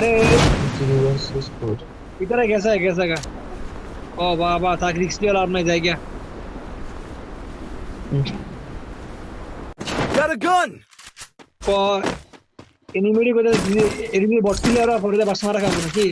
আরে। Universe score. ভিতরে গেছে গেছে গা। ও বাবা থাক রিক্স দিয়ে লাভ নাই জায়গা। Got a gun! ক এনিমিডি করে এনিমি বট প্লেয়ার পরে বাস মারা খাব নাকি?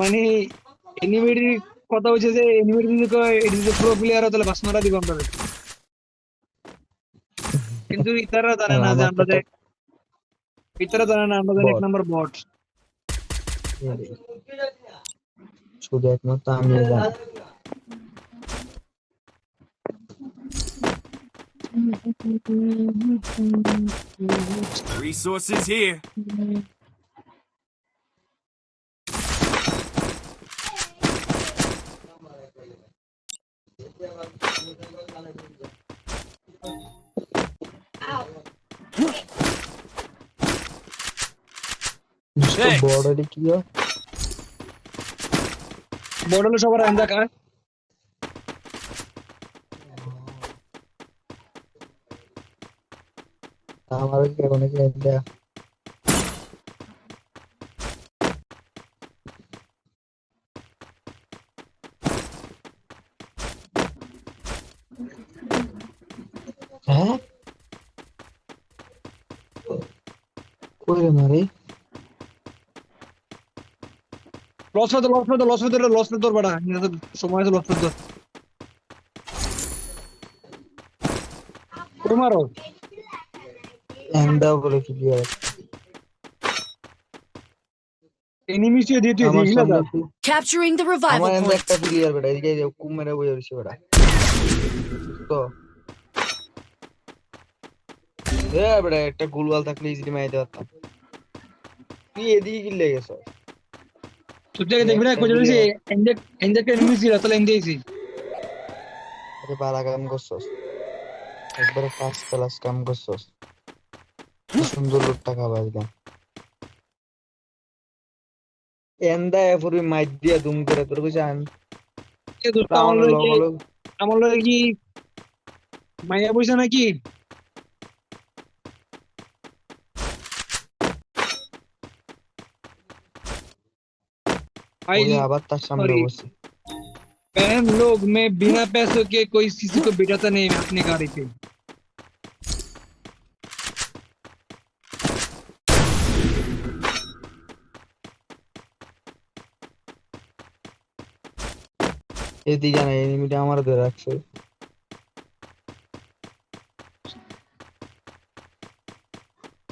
মানে এনিমিডির কথা হচ্ছে যে এনিমিডি যদি কয় এটি যদি প্রো প্লেয়ার তাহলে বাস মারা দিব আমরা। কিন্তু ইতারা জানে না যে আমরা যে ইতারা জানে না আমরা যে এক Bot. নম্বর বট শুধু একমাত্র আমি জানি Resources here. Thanks. বর্ডারে কি হয়? বট হলো সবার আন্দা খায় আমারও কি এখন কি দেয়া? হ্যাঁ? কই রে মারে? লস লস হতে লস হতে লস হতে তোর বেড়া সময় আছে লস বলে কি দিয়ে এনিমি সে দিয়ে তুই আমার দিলা সামনে যা তুই- Capturing আমার. একটা প্লেয়ার বেটা এদিকে এই যে কুম মেরে বসে রইছে বেটা। তো। এ বেটা একটা গুলওয়াল থাকলে ইজিলি মাইতে পারতাম। তুই এদিকে কি লেগেছ? তুই থেকে দেখবি না কোজ যে এনজেক এনজেক এনিমি ছিল তাহলে এনজেক দিয়েছি আরে বালা কাম করছস একবারে ফার্স্ট ক্লাস কাম করছস কি সুন্দর লোকটা খাবার একদম এন্দা এফুরি মাইট দিয়া দুম করে তোর কাছে আমি আমার লগে কি মাইয়া পয়সা নাকি भाई ওই আবার তার সামনে sorry. বসে बहन लोग मैं बिना पैसों के कोई किसी को बिठाता नहीं मैं अपनी गाड़ी पे এদিকে না এনিমিটা আমার ধরে রাখছে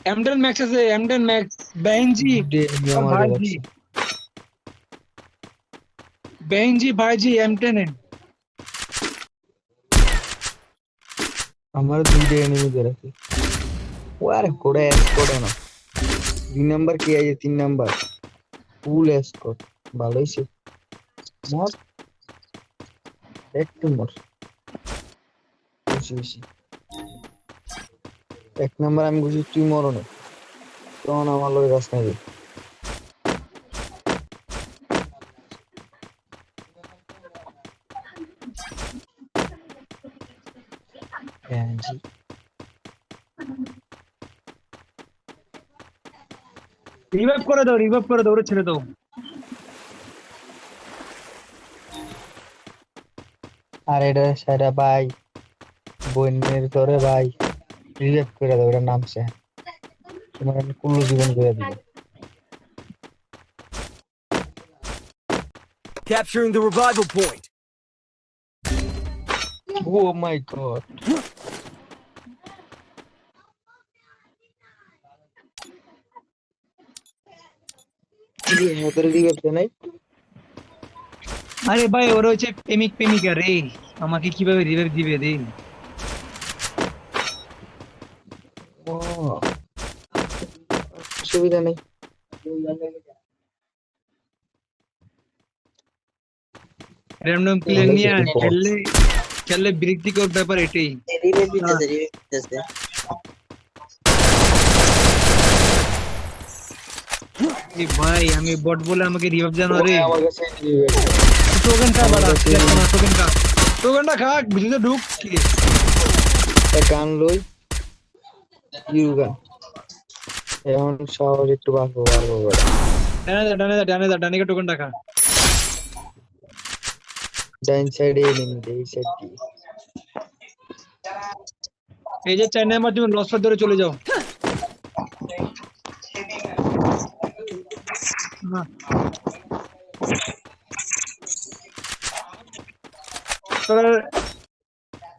M10 मैक्स से M10 मैक्स बहन जी দুইটা enemy আমার ধরে भाई जी Benji, Bhaiji M10 আমার দুইটা এনিমি দের আছে। ও, আরে কোড়ে স্কোড না। দুই নাম্বার কে আছে? তিন নাম্বার ফুল স্কোড ভালোই সে মর। একটু মর। বেশি এক নাম্বার আমি বুঝি তুই মরো না। তখন আমার লোক রাস্তায় রিভাইভ করে দাও রিভাইভ করে দাও ওরে ছেড়ে দাও আর এটা সেটা ভাই বন্যের ধরে ভাই রিলেট করে দেবো এটার নামছে তোমার আমি কুল্লু জীবন করে দিব Capturing the revival point. O my god তোর রিলেট নাই আরে ভাই ওরা হচ্ছে প্রেমিক প্রেমিকা রে আমাকে কিভাবে রিভাইভ দিবে রে ও সুবিধা নেই র্যান্ডম প্লেয়ার ভালো নিয়ে সেটিং করা। খেললে খেললে বিরক্তিকর ব্যাপার এটাই রিভাইভ দিতেছে রিভাইভ দিতেছে এ ভাই আমি বট বলে আমাকে রিভাইভ জানো রে। আমার কাছে টোকেন খা বাড়া টোকেন খা টোকেনটা। খা ঢুক। গান লই। ইউগা এখন শহর একটু বাঁচবো পারব বেটা ডানে যা ডানে যা ডানে যা ডানে টোকন টাকা ডাইন সাইডে এনিমি এই সাইড এই যে চার নাম্বার তুমি লস ধরে চলে যাও।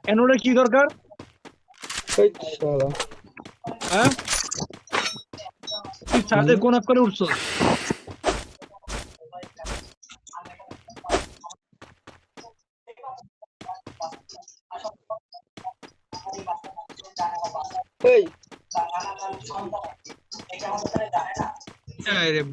এনোডের কি দরকার? হ্যাঁ? তুই ছাদে কোন করে উঠছো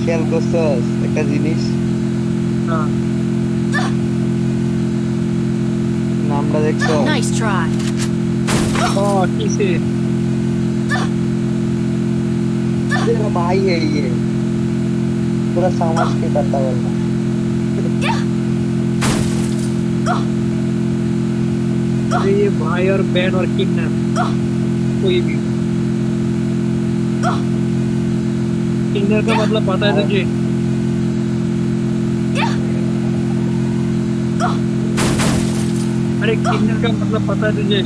খেয়াল করছস একটা জিনিস হ্যাঁ নামটা দেখছ Nice try. ও কিসে भाई है ये पूरा समझ के करता बोलना अरे ये भाई और बहन और किडनैप कोई भी किडनैप का मतलब पता है तुझे अरे किडनैप का मतलब पता है तुझे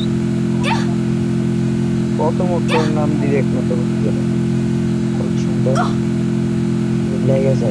কত মোটর নাম ডিরেক্ট মতো বুঝতে গেলে খুব সুন্দর লেগে গেছে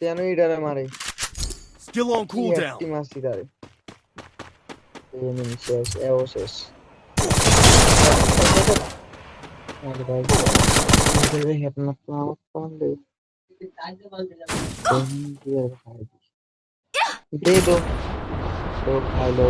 কেন ইডারে মারে Still on cooldown. একটি মারছি তারে এমনি শেষ এও শেষ আরে ভাই আমাদের হেডনাট না আমার পান্ডে दे दो तो खा लो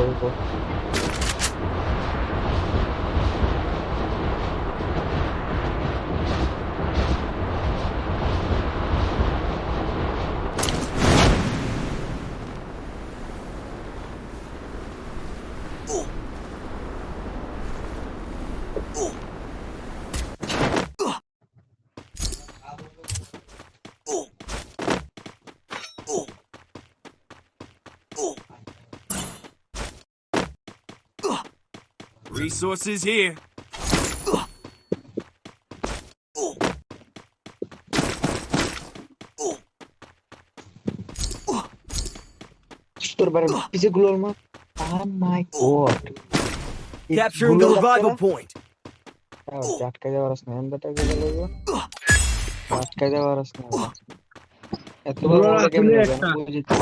Resources here. তোর বারে পিছে গুলোর মা Oh my god Capturing the revival point. আটকা যাওয়ার আছে না এমদাটা গেলে লাগবে আটকা যাওয়ার আছে না এতবার ওরা মজা কেমন আসলে হবে? একটা- বুঝি তো।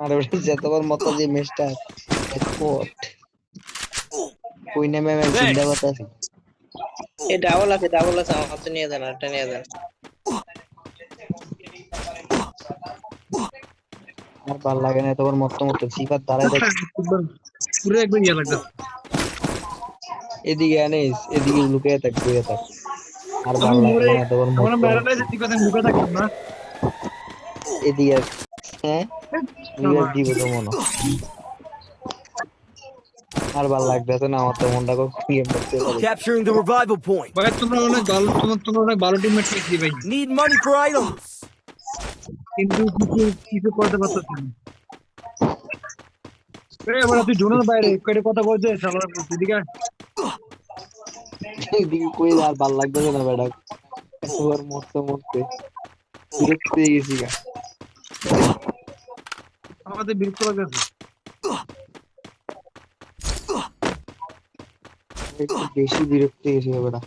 আরে ওটা যতবার মতো যে মেশটা কোট কই নেমে আমি Thanks. চিন্তা করতেছি এ ডাবল আছে ডাবল আছে আমার তো নিয়ে যান একটা নিয়ে যান আর ভালো লাগে না এতবার মত মতো সিফার দাঁড়ায় দেখ পুরো একবার ইয়ে লাগবে। এদিকে আনিস এদিকে লুকিয়ে থাক বইয়ে থাক। আর ভালো লাগবে না তোর আমার মতো মেরাটা যে ঠিক কথা মুখে থাকলাম না এদিকে হ্যাঁ? এদিকে দিব তো মনে আর ভালো লাগতেছে না আমার তো মনটা খুব গেম করতে পারি Capturing the revival point. ভাই তোমরা অনেক ভালো তোমার তোমরা অনেক ভালো টিমমেট পেয়েছি ভাই। Need money for items. কিন্তু কিছু কিছু করতে পারতেছি না। তুই জোনের বাইরে কেটে কথা বলছে সালার এদিকে আয়। এদিকে কই আর ভালো লাগতেছে না বেটা? এবার মরতে মরতে। বিরক্ত হয়ে গেছি গা। আমাদের বিরক্ত লাগতেছে। একটু বেশি বিরক্ত হয়ে গেছি বেটা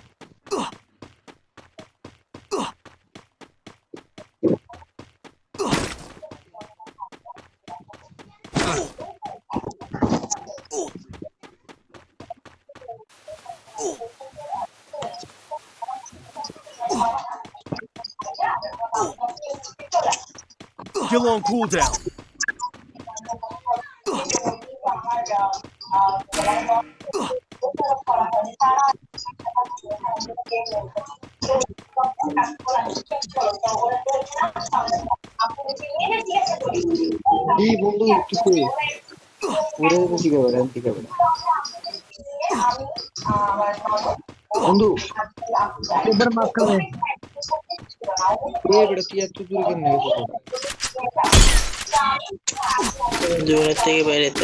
Still on cooldown. এই বন্ধু একটু কই পুরো বেশি খাবার আনতে খাবার বন্ধু এবার মাঝখানে এই বেটা তুই এত দূরে কেন গেছিস জোনের থেকে বাইরে তো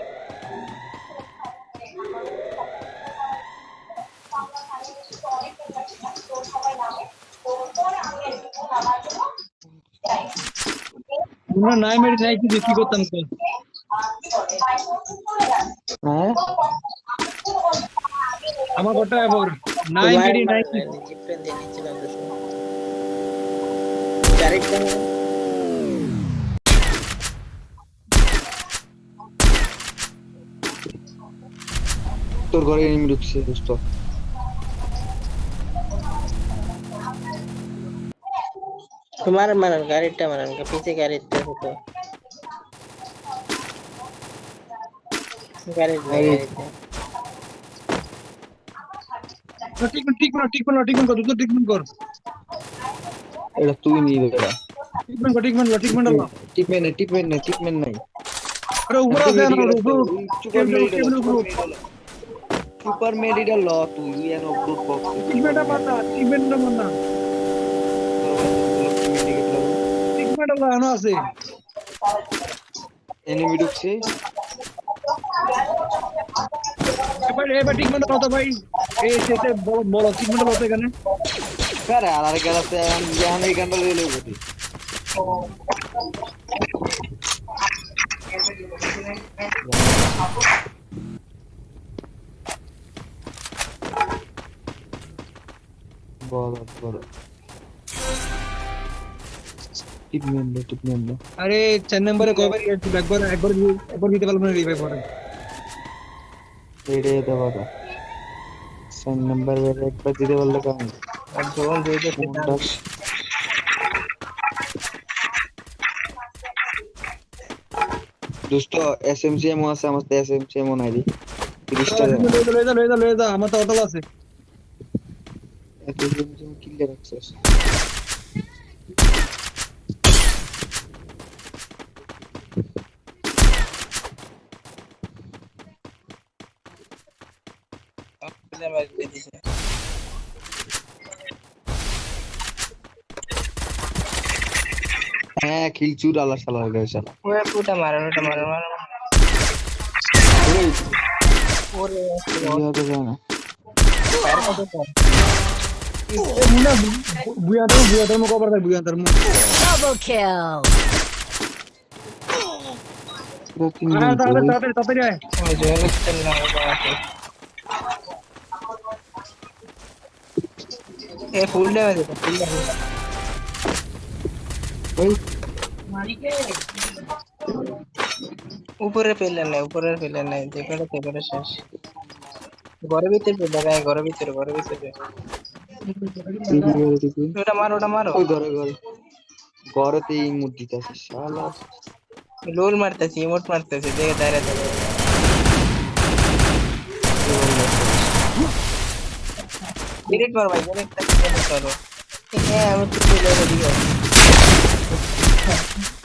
নাই মেরে নাই কি কি করতাম তো হ্যাঁ আমার কথা এবার নাই মেরে নাই কি জিপেন দিয়ে নিচ্ছিলাম তো শুনে। চারিটা তোর ঘরে এনিমি ঢুকছে দোস্ত তোমার মারান গাড়িটা মারান পিছে গাড়িটা হতো গাড়ির গাড়িতে ট্রিটমেন্ট ট্রিটমেন্ট ট্রিটমেন্ট ট্রিটমেন্ট কর দুটো ট্রিটমেন্ট কর এটা তুই নিয়ে বেটা ট্রিটমেন্ট কর ট্রিটমেন্ট কর ট্রিটমেন্ট কর টিপমেন্ট নাই টিপমেন্ট নাই টিপমেন্ট নাই আরে উপরে আছে না উপরে সুপার মেডিডাল সুপার মেডিডাল ল তুই এন অপলোড বক্স ট্রিটমেন্টটা পাতা ট্রিটমেন্টটা মানা ট্রিটমেন্ট লাগানো আছে। এনিমি ঢুকছে। এবার এবার ট্রিটমেন্ট কত ভাই এই সেতে বড় বড় ট্রিটমেন্ট কত এখানে। আরে আর আর গেলাতে এখন এই গানটা লইলে বলি। বড় বড় টিপমেন্ট টিপমেন্ট আরে চার নম্বরে কয়বার একবার একবার একবার দিতে পারলাম না রিভাইভ করে এড়িয়ে দেওয়া সাইন নাম্বার বেড়ে একবার দিতে পারলে কেমন? জোন দুইটা ফোনটা দোস্ত এসএমসি এমও আছে আমার তো এসএমসি এমও নাই তিরিশটা লয়ে যা লয়ে যা লয়ে যা লয়ে যা আমার তো অটল আছে। এসএমসি কিলে রাখছিস। হ্যাঁ খিলচুর আল্লাহ সালার গায়ে শালা ওই পুটা মারান ওটা মারান মারান ওই ওরে ইয়ে হতে যায় না আর কত কম এ মুনা বুয়াটার বুয়াটার মুখ কভার কর বুয়াটার মুখ Double kill. তিন আরে তাড়াতাড়ি তাড়াতাড়ি তাড়াতাড়ি আয় ওই যে হচ্ছে না আমাকে এ ফুল ড্যামেজ এটা ফুল ড্যামেজ ওই উপরে পেলেন নাই উপরের পেলেন নাই যেখানে সেখানে শেষ ঘরের ভিতরে পেলে নাই ঘরের ভিতরে ঘরের ভিতরে এই ঘরে ঢুকে। ওটা মারো ওটা মারো ওই ঘরে ঘরে ঘরেতে এই মূর্তিটা আছে শালা লোল মারতেছি ইমোট মারতেছি দেখে দাঁড়িয়ে দাঁড়িয়ে ডিরেক্ট মারো ভাই ডিরেক্ট ডিরেক্ট মারো হ্যাঁ আমি তো চলে Okay.